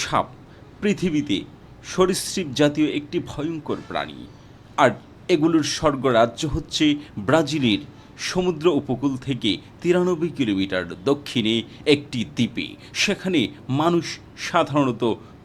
সাপ, পৃথিবীতে সরীসৃপ জাতীয় একটি ভয়ঙ্কর প্রাণী। আর এগুলোর স্বর্গরাজ্য হচ্ছে ব্রাজিলের সমুদ্র উপকূল থেকে তিরানব্বই কিলোমিটার দক্ষিণে একটি দ্বীপে। সেখানে মানুষ সাধারণত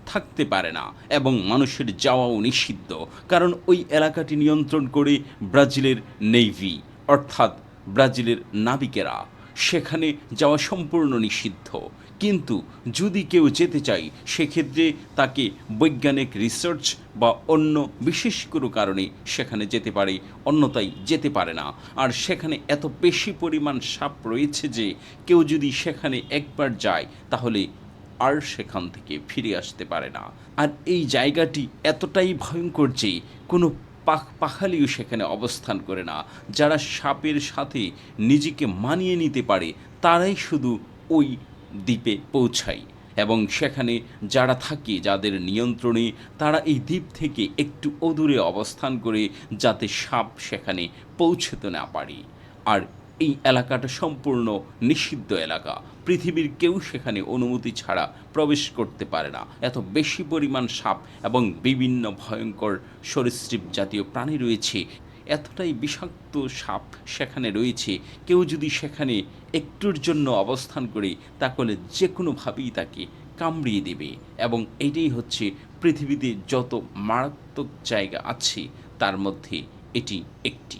থাকতে পারে না এবং মানুষের যাওয়াও নিষিদ্ধ, কারণ ওই এলাকাটি নিয়ন্ত্রণ করে ব্রাজিলের নেভি, অর্থাৎ ব্রাজিলের নাবিকেরা। সেখানে যাওয়া সম্পূর্ণ নিষিদ্ধ। কিন্তু যদি কেউ যেতে চায়, সেক্ষেত্রে তাকে বৈজ্ঞানিক রিসার্চ বা অন্য বিশেষ কোনো কারণে সেখানে যেতে পারে অন্যতাই যেতে পারে না। আর সেখানে এত বেশি পরিমাণ সাপ রয়েছে যে, কেউ যদি সেখানে একবার যায়, তাহলে আর সেখান থেকে ফিরে আসতে পারে না। আর এই জায়গাটি এতটাই ভয়ঙ্কর যে, কোনো পাখালিও সেখানে অবস্থান করে না। যারা সাপের সাথে নিজেকে মানিয়ে নিতে পারে, তারাই শুধু ওই দ্বীপে পৌঁছায়। এবং সেখানে যারা থাকে, যাদের নিয়ন্ত্রণে তারা এই দ্বীপ থেকে একটু অদূরে অবস্থান করে যাতে সাপ সেখানে পৌঁছতে না পারে। আর এই এলাকাটা সম্পূর্ণ নিষিদ্ধ এলাকা। পৃথিবীর কেউ সেখানে অনুমতি ছাড়া প্রবেশ করতে পারে না। এত বেশি পরিমাণ সাপ এবং বিভিন্ন ভয়ঙ্কর সরীসৃপ জাতীয় প্রাণী রয়েছে। এতটাই বিষাক্ত সাপ সেখানে রয়েছে। কেউ যদি সেখানে একটুর জন্য অবস্থান করে, তাহলে যে কোনোভাবেই তাকে কামড়িয়ে দেবে। এবং এটাই হচ্ছে পৃথিবীতে যত মারাত্মক জায়গা আছে, তার মধ্যে এটি একটি।